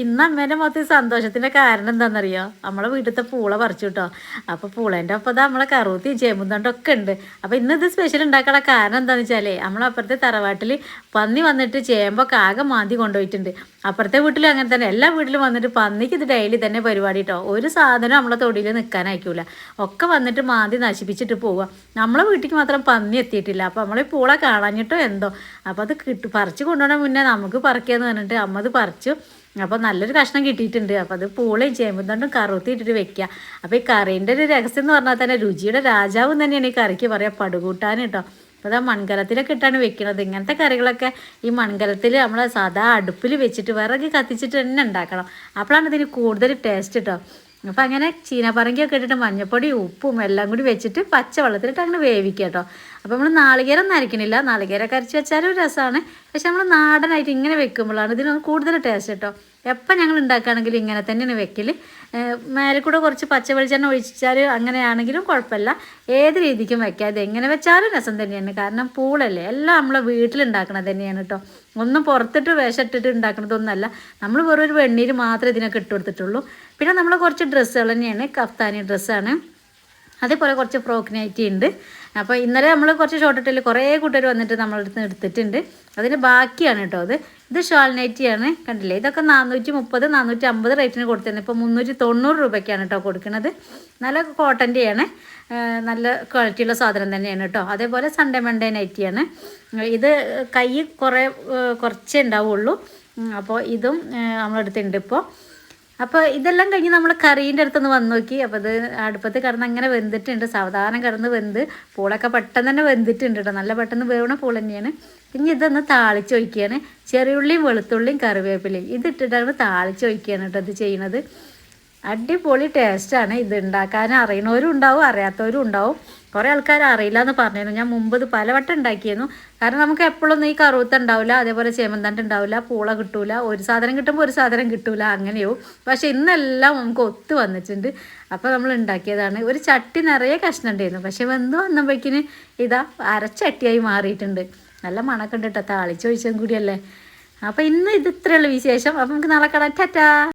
ഇന്ന് അമ്മേന്റെ മൊത്തം സന്തോഷത്തിന്റെ കാരണം എന്താണെന്നറിയോ? നമ്മളെ വീട്ടിലത്തെ പൂള പറിച്ചു കേട്ടോ അപ്പോൾ പൂളേന്റെ ഒപ്പം നമ്മളെ കറുത്തി ചേമ്പുന്തണ്ടൊക്കെ ഉണ്ട്. അപ്പോൾ ഇന്ന് സ്പെഷ്യൽ ഉണ്ടാക്കാനുള്ള കാരണം എന്താണെന്ന് വെച്ചാലേ നമ്മളപ്പുറത്തെ തറവാട്ടിൽ പന്നി വന്നിട്ട് ചേമ്പൊക്കെ ആകെ മാന്തി കൊണ്ടുപോയിട്ടുണ്ട്. അപ്പുറത്തെ വീട്ടിലും അങ്ങനെ തന്നെ. എല്ലാ വീട്ടിലും വന്നിട്ട് പന്നിക്ക് ഇത് ഡെയിലി തന്നെ പരിപാടി കേട്ടോ ഒരു സാധനം നമ്മളെ തൊടിയിൽ നിൽക്കാനായിക്കൂല ഒക്കെ വന്നിട്ട് മാന്തി നശിപ്പിച്ചിട്ട് പോവുക നമ്മളെ വീട്ടിലേക്ക് മാത്രം പന്നി എത്തിയിട്ടില്ല. അപ്പോൾ നമ്മളെ ഈ പൂള കാണാഞ്ഞിട്ടോ എന്തോ? അപ്പോൾ അത് കിട്ടു പറിച്ച് കൊണ്ടുപോകണ മുന്നേ നമുക്ക് പറിക്കാന്ന് പറഞ്ഞിട്ട് അമ്മ അത് പറിച്ചു. അപ്പോൾ നല്ലൊരു കഷ്ണം കിട്ടിയിട്ടുണ്ട്. അപ്പോൾ അത് പൂളയും ചേമ്പുന്തണ്ടും കറുത്തി ഇട്ടിട്ട് വെക്കുക അപ്പോൾ ഈ കറീന്റെ ഒരു രഹസ്യം എന്ന് പറഞ്ഞാൽ തന്നെ രുചിയുടെ രാജാവ് തന്നെയാണ് ഈ കറിക്ക് പറയുക പടുകൂട്ടാൻ കേട്ടോ. അപ്പോൾ ആ മൺകലത്തിലൊക്കെ ഇട്ടാണ് വെക്കുന്നത് ഇങ്ങനത്തെ കറികളൊക്കെ ഈ മൺകലത്തിൽ നമ്മൾ സാധാ അടുപ്പിൽ വെച്ചിട്ട് വിറക് കത്തിച്ചിട്ട് തന്നെ ഉണ്ടാക്കണം. അപ്പോഴാണ് ഇതിന് കൂടുതൽ ടേസ്റ്റ് കേട്ടോ. അപ്പോൾ അങ്ങനെ ചീനപ്പറങ്കിയൊക്കെ ഇട്ടിട്ട് മഞ്ഞപ്പൊടി ഉപ്പും എല്ലാം കൂടി വെച്ചിട്ട് പച്ചവെള്ളത്തിലിട്ട് അങ്ങനെ വേവിക്കുക കേട്ടോ. അപ്പോൾ നമ്മൾ നാളികേരം നരക്കണില്ല നാളികേരം കരച്ച് വെച്ചാലും രസമാണ് പക്ഷെ നമ്മൾ നാടനായിട്ട് ഇങ്ങനെ വെക്കുമ്പോഴാണ് ഇതിന് കൂടുതൽ ടേസ്റ്റ് കേട്ടോ എപ്പോൾ ഞങ്ങൾ ഉണ്ടാക്കുകയാണെങ്കിലും ഇങ്ങനെ തന്നെയാണ് വെക്കൽ മേലെ കൂടെ കുറച്ച് പച്ച വെളിച്ചെണ്ണ ഒഴിച്ചാൽ അങ്ങനെയാണെങ്കിലും കുഴപ്പമില്ല. ഏത് രീതിക്കും വെക്കാം. ഇത് എങ്ങനെ വെച്ചാലും രസം തന്നെയാണ്. കാരണം പൂളല്ലേ? എല്ലാം നമ്മളെ വീട്ടിലുണ്ടാക്കണത് തന്നെയാണ് കേട്ടോ ഒന്നും പുറത്തിട്ട് വിഷമിട്ടിട്ട് ഉണ്ടാക്കണതൊന്നുമല്ല നമ്മൾ വെറും ഒരു വെണ്ണീര് മാത്രമേ ഇതിനൊക്കെ ഇട്ട് കൊടുത്തിട്ടുള്ളൂ. പിന്നെ നമ്മൾ കുറച്ച് ഡ്രസ്സുകൾ തന്നെയാണ്. കഫ്താനി ഡ്രസ്സാണ് അതേപോലെ കുറച്ച് ഫ്രോക്ക് ഉണ്ട്. അപ്പോൾ ഇന്നലെ നമ്മൾ കുറച്ച് ഷോർട്ട് ഇട്ടില്ല കുറേ കൂട്ടർ വന്നിട്ട് നമ്മളടുത്ത് എടുത്തിട്ടുണ്ട് അതിന് ബാക്കിയാണ് കേട്ടോ അത്. ഇത് ഷാൾ നൈറ്റിയാണ് കണ്ടില്ലേ? ഇതൊക്കെ നാനൂറ്റി മുപ്പത് നാനൂറ്റി അമ്പത് റേറ്റിന് കൊടുത്തിരുന്നത് ഇപ്പോൾ മുന്നൂറ്റി തൊണ്ണൂറ് രൂപയ്ക്കാണ് കേട്ടോ കൊടുക്കുന്നത് നല്ല കോട്ടന്റെയാണ് നല്ല ക്വാളിറ്റിയുള്ള സാധനം തന്നെയാണ് കേട്ടോ. അതേപോലെ സൺഡേ മൺഡേ നൈറ്റിയാണ് ഇത് കൈ കുറേ കുറച്ചേ ഉണ്ടാവുള്ളൂ. അപ്പോൾ ഇതും നമ്മളെടുത്തിട്ടുണ്ട് ഇപ്പോൾ അപ്പോൾ ഇതെല്ലാം കഴിഞ്ഞ് നമ്മൾ കറീന്റെ അടുത്തുനിന്ന് വന്ന് നോക്കി. അപ്പോൾ അത് അടുപ്പത്ത് കിടന്ന് അങ്ങനെ വെന്തിട്ടുണ്ട്. സാവധാനം കിടന്ന് വെന്ത്. പൂളൊക്കെ പെട്ടെന്ന് തന്നെ വെന്തിട്ടുണ്ട് കേട്ടോ നല്ല പെട്ടെന്ന് വേവണ പൂൾ തന്നെയാണ്. ഇനി ഇതൊന്ന് താളിച്ച് ഒഴിക്കുകയാണ് ചെറിയുള്ളിയും വെളുത്തുള്ളിയും കറിവേപ്പിലയും. ഇതിട്ടിട്ടാണ് താളിച്ച് ഒഴിക്കുകയാണ് കേട്ടോ ഇത് ചെയ്യണത്. അടിപൊളി ടേസ്റ്റാണ് ഇത് ഉണ്ടാക്കാൻ അറിയണവരും ഉണ്ടാവും അറിയാത്തവരും ഉണ്ടാവും. കുറേ ആൾക്കാർ അറിയില്ല എന്ന് പറഞ്ഞിരുന്നു. ഞാൻ മുമ്പ് ഇത് പലവട്ടം ഉണ്ടാക്കിയിരുന്നു. കാരണം നമുക്ക് എപ്പോഴൊന്നും ഈ കറുവത്ത് ഉണ്ടാവില്ല അതേപോലെ ചേമന്തണ്ട് ഉണ്ടാവില്ല പൂള കിട്ടൂല ഒരു സാധനം കിട്ടുമ്പോൾ ഒരു സാധനം കിട്ടൂല അങ്ങനെയോ? പക്ഷേ ഇന്നെല്ലാം നമുക്ക് ഒത്തു വന്നിട്ടുണ്ട്. അപ്പോൾ നമ്മൾ ഉണ്ടാക്കിയതാണ്. ഒരു ചട്ടി നിറയെ കഷ്ണം ഉണ്ടായിരുന്നു. പക്ഷെ വെന്ത് വന്നപ്പോഴേക്കിന് ഇതാ അരച്ചട്ടിയായി മാറിയിട്ടുണ്ട്. നല്ല മണക്കുണ്ട് കേട്ടോ താളിച്ചൊഴിച്ചതും കൂടിയല്ലേ. അപ്പോൾ ഇന്ന് ഇത് ഇത്രയുള്ള വിശേഷം. അപ്പോൾ നമുക്ക് നാളെ കാണാം. ടാറ്റാ!